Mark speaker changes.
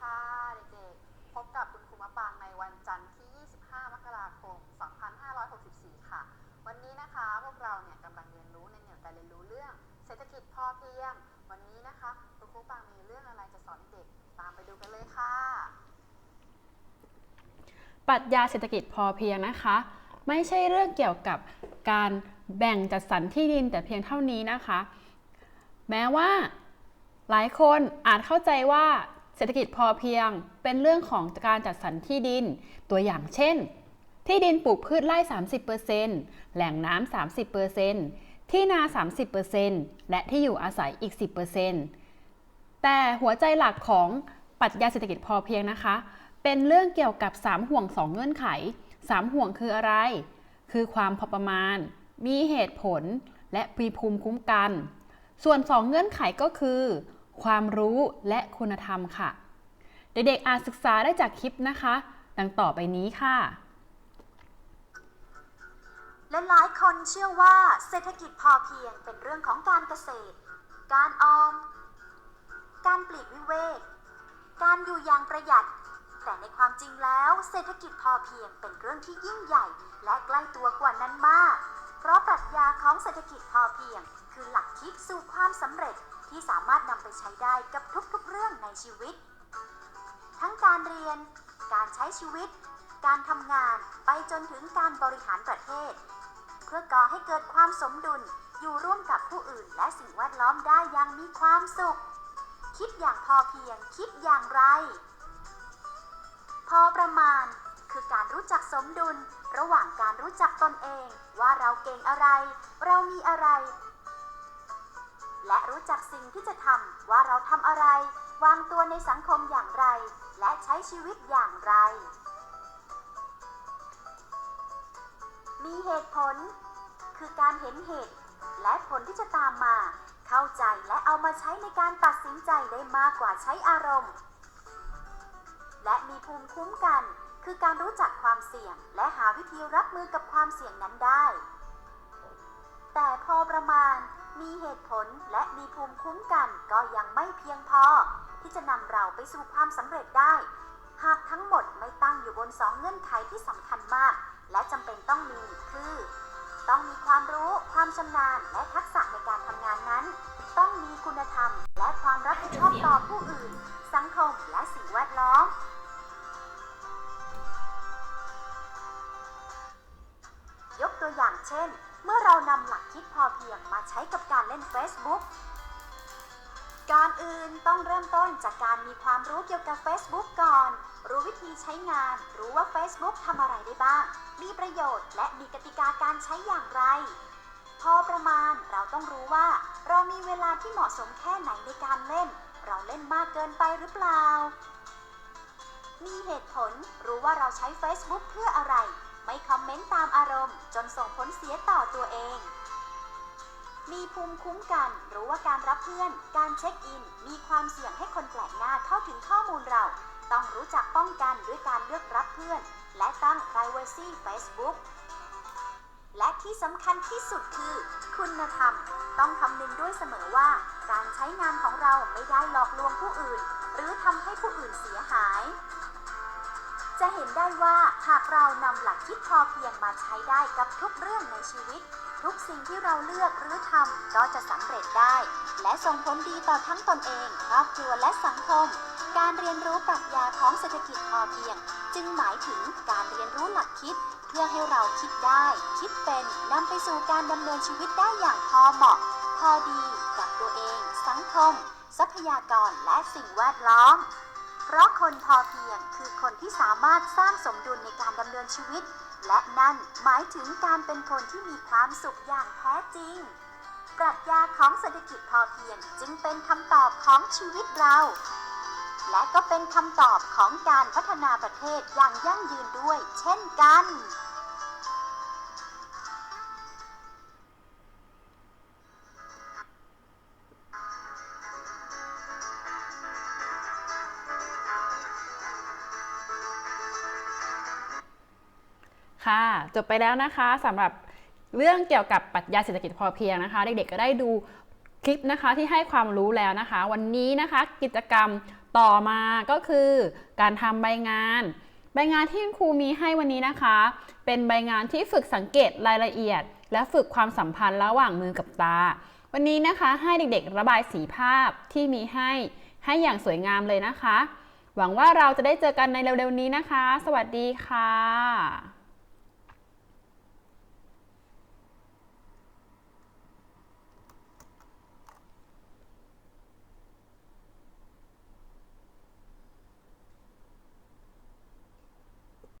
Speaker 1: ค่ะเด็กๆ พบกับคุณครูมะปางในวันจันทร์ที่ 25 มกราคม 2564 ค่ะ วันนี้นะคะพวกเราเนี่ยกำลังเรียนรู้ในแนวการเรียนรู้เรื่องเศรษฐกิจพอเพียง วันนี้นะคะคุณครูปางมีเรื่องอะไรจะสอนเด็กตามไปดูกันเลยค่ะ
Speaker 2: ปรัชญาเศรษฐกิจพอเพียงนะคะ ไม่ใช่เรื่องเกี่ยวกับการแบ่งจัดสรรที่ดินแต่เพียงเท่านี้นะคะ แม้ว่าหลายคนอาจเข้าใจว่า เศรษฐกิจพอเพียงเป็นเรื่องของการจัดสรรที่ดิน ตัวอย่างเช่น ที่ดินปลูกพืชไร่ 30%แหล่งน้ำ 30%ที่นา 30%และที่อยู่อาศัยอีก 10%แต่หัวใจหลักของปรัชญาเศรษฐกิจพอเพียงนะคะ เป็นเรื่องเกี่ยวกับ 3 ห่วง 2 เงื่อนไข 3 ห่วงคืออะไร คือความพอประมาณ มีเหตุผล และมีภูมิคุ้มกัน ส่วน 2 เงื่อนไขก็คือ ความรู้และคุณธรรมค่ะ เด็กๆอาจศึกษาได้จากคลิปนะคะ ดังต่อไปนี้ค่ะ
Speaker 3: และหลายคนเชื่อว่าเศรษฐกิจพอเพียงเป็นเรื่องของการเกษตร การออม การปลีกวิเวก การอยู่อย่างประหยัด แต่ในความจริงแล้ว เศรษฐกิจพอเพียงเป็นเรื่องที่ยิ่งใหญ่ และใกล้ตัวกว่านั้นมาก เพราะปรัชญาของเศรษฐกิจพอเพียง คือหลักคิดสู่ความสำเร็จ ที่สามารถนำไปใช้ได้กับทุกๆเรื่องในชีวิต ทั้งการเรียน การใช้ชีวิต การทำงานไปจนถึงการบริหารประเทศ เพื่อก่อให้เกิดความสมดุลอยู่ร่วมกับผู้อื่น และสิ่งแวดล้อมได้อย่างมีความสุข คิดอย่างพอเพียงคิดอย่างไร พอประมาณคือการรู้จักสมดุล ระหว่างการรู้จักตนเอง ว่าเราเก่งอะไร เรามีอะไร และรู้จักสิ่งที่จะทำว่าเราทำอะไร วางตัวในสังคมอย่างไร และใช้ชีวิตอย่างไร มีเหตุผล คือการเห็นเหตุ และผลที่จะตามมา เข้าใจและเอามาใช้ในการตัดสินใจได้มากกว่าใช้อารมณ์ และมีภูมิคุ้มกัน คือการรู้จักความเสี่ยง และหาวิธีรับมือกับความเสี่ยงนั้นได้ แต่พอประมาณ มีเหตุผลและมีภูมิคุ้มกันก็ยังไม่เพียงพอ ที่จะนำเราไปสู่ความสำเร็จได้ หากทั้งหมดไม่ตั้งอยู่บนสองเงื่อนไขที่สำคัญมาก และจำเป็นต้องมีคือ ต้องมีความรู้ ความชำนาญ และทักษะในการทำงานนั้น ต้องมีคุณธรรม และความรับผิดชอบต่อผู้อื่น สังคมและสิ่งแวดล้อม เช่น เมื่อเรานำหลักคิดพอเพียงมาใช้กับการเล่น Facebook การอื่นต้องเริ่มต้นจากการมีความรู้เกี่ยวกับ Facebook ก่อน รู้วิธีใช้งาน รู้ว่า Facebook ทำอะไรได้บ้าง มีประโยชน์และมีกติกาการใช้อย่างไร พอประมาณเราต้องรู้ว่า เรามีเวลาที่เหมาะสมแค่ไหนในการเล่น เราเล่นมากเกินไปหรือเปล่า มีเหตุผลรู้ว่าเราใช้ Facebook เพื่ออะไร ไม่คอมเมนต์ตามอารมณ์ จนส่งผลเสียต่อตัวเอง มีภูมิคุ้มกัน รู้ว่าการรับเพื่อน การเช็คอิน มีความเสี่ยงให้คนแปลกหน้าเข้าถึงข้อมูลเรา ต้องรู้จักป้องกันด้วยการเลือกรับเพื่อน และตั้ง privacy Facebook และที่สำคัญที่สุดคือ คุณธรรม ต้องคำนึงด้วยเสมอว่า การใช้งานของเราไม่ได้หลอกลวงผู้อื่น หรือทำให้ผู้อื่นเสียหาย จะเห็นได้ว่าหากเรานำหลักคิดพอเพียงมาใช้ได้กับทุกเรื่องในชีวิต ทุกสิ่งที่เราเลือกหรือทำก็จะสำเร็จได้ และส่งผลดีต่อทั้งตนเอง ครอบครัวและสังคม การเรียนรู้ปรัชญาของเศรษฐกิจพอเพียง จึงหมายถึงการเรียนรู้หลักคิด เพื่อให้เราคิดได้ คิดเป็นนำไปสู่การดำเนินชีวิตได้อย่างพอเหมาะ พอดีกับตัวเอง สังคม ทรัพยากรและสิ่งแวดล้อม เพราะคนพอเพียงคือคนที่สามารถสร้างสมดุลในการดำเนินชีวิต และนั่นหมายถึงการเป็นคนที่มีความสุขอย่างแท้จริง ปรัชญาของเศรษฐกิจพอเพียงจึงเป็นคำตอบของชีวิตเรา และก็เป็นคำตอบของการพัฒนาประเทศอย่างยั่งยืนด้วย เช่นกัน
Speaker 2: ค่ะ จบไปแล้วนะคะสำหรับเรื่องเกี่ยวกับปรัชญาเศรษฐกิจพอเพียงนะคะ เด็กๆก็ได้ดูคลิปนะคะที่ให้ความรู้แล้วนะคะ วันนี้นะคะกิจกรรมต่อมาก็คือการทำใบงาน ใบงานที่คุณครูมีให้วันนี้นะคะ เป็นใบงานที่ฝึกสังเกตรายละเอียด และฝึกความสัมพันธ์ระหว่างมือกับตา วันนี้นะคะให้เด็กๆ ระบายสีภาพที่มีให้ให้อย่างสวยงามเลยนะคะ หวังว่าเราจะได้เจอกันในเร็วๆนี้นะคะ สวัสดีค่ะ